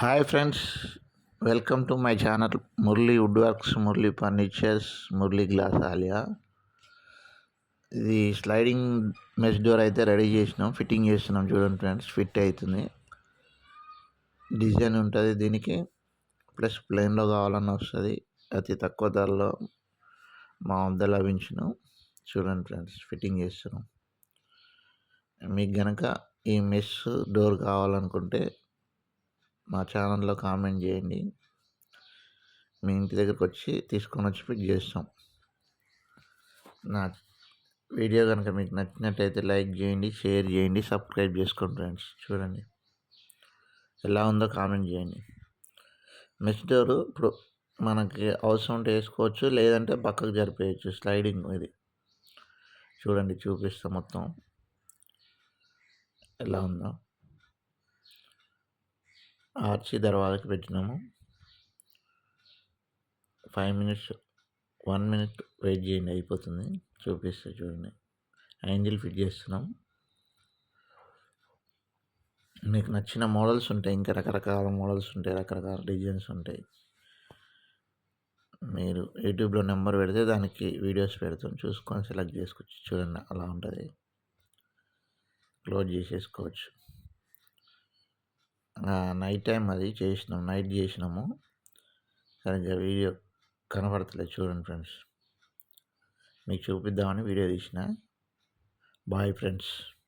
Hi friends welcome to my channel Murali wood works Murali furnitures Murali glass Alia. ఇది sliding mesh door అయితే ready చేసినాం fitting చేస్తున్నాం చూడండి friends fit అవుతుంది. Design ఉంటుంది దీనికి ప్లస్ ప్లెయిన్లో కావాలని వస్తుంది అతి తక్కువ ధరలో మా వద్ద లభించును. చూడండి ఫ్రెండ్స్ ఫిట్టింగ్ చేస్తున్నాం. మీకు కనుక ఈ మెస్ డోర్ కావాలనుకుంటే మా ఛానల్లో కామెంట్ చేయండి. మీ ఇంటి దగ్గరకు వచ్చి తీసుకొని వచ్చి పిక్ చేస్తాం. నా వీడియో కనుక మీకు నచ్చినట్టయితే లైక్ చేయండి షేర్ చేయండి సబ్స్క్రైబ్ చేసుకోండి ఫ్రెండ్స్. చూడండి. ఎలా ఉందో కామెంట్ చేయండి. మెస్ డోరు ఇప్పుడు మనకి అవసరం ఉంటే వేసుకోవచ్చు లేదంటే పక్కకు జరిపేయచ్చు. స్లైడింగ్ ఇది. చూడండి చూపిస్తాం మొత్తం. ఎలా ఉందో. ఆర్చి దర్వాజకి పెట్టినాము. Five minutes one minute wait చేయండి అయిపోతుంది. చూపిస్తే చూడండి. యాంగిల్ ఫిట్ చేస్తున్నాం. మీకు నచ్చిన మోడల్స్ ఉంటాయి. ఇంకా రకరకాల మోడల్స్ ఉంటాయి. రకరకాల డిజైన్స్ ఉంటాయి. మీరు యూట్యూబ్లో నెంబర్ పెడితే దానికి వీడియోస్ పెడతాం. చూసుకొని సెలెక్ట్ చేసుకోవచ్చు చూడండి. అలా ఉంటుంది. క్లోజ్ చేసేసుకోవచ్చు. నైట్ టైం అది చేసినాం నైట్ చేసినాము. సరిగ్గా వీడియో కనపడతలేదు చూడండి ఫ్రెండ్స్. మీకు చూపిద్దామని వీడియో తీసిన. Bye friends.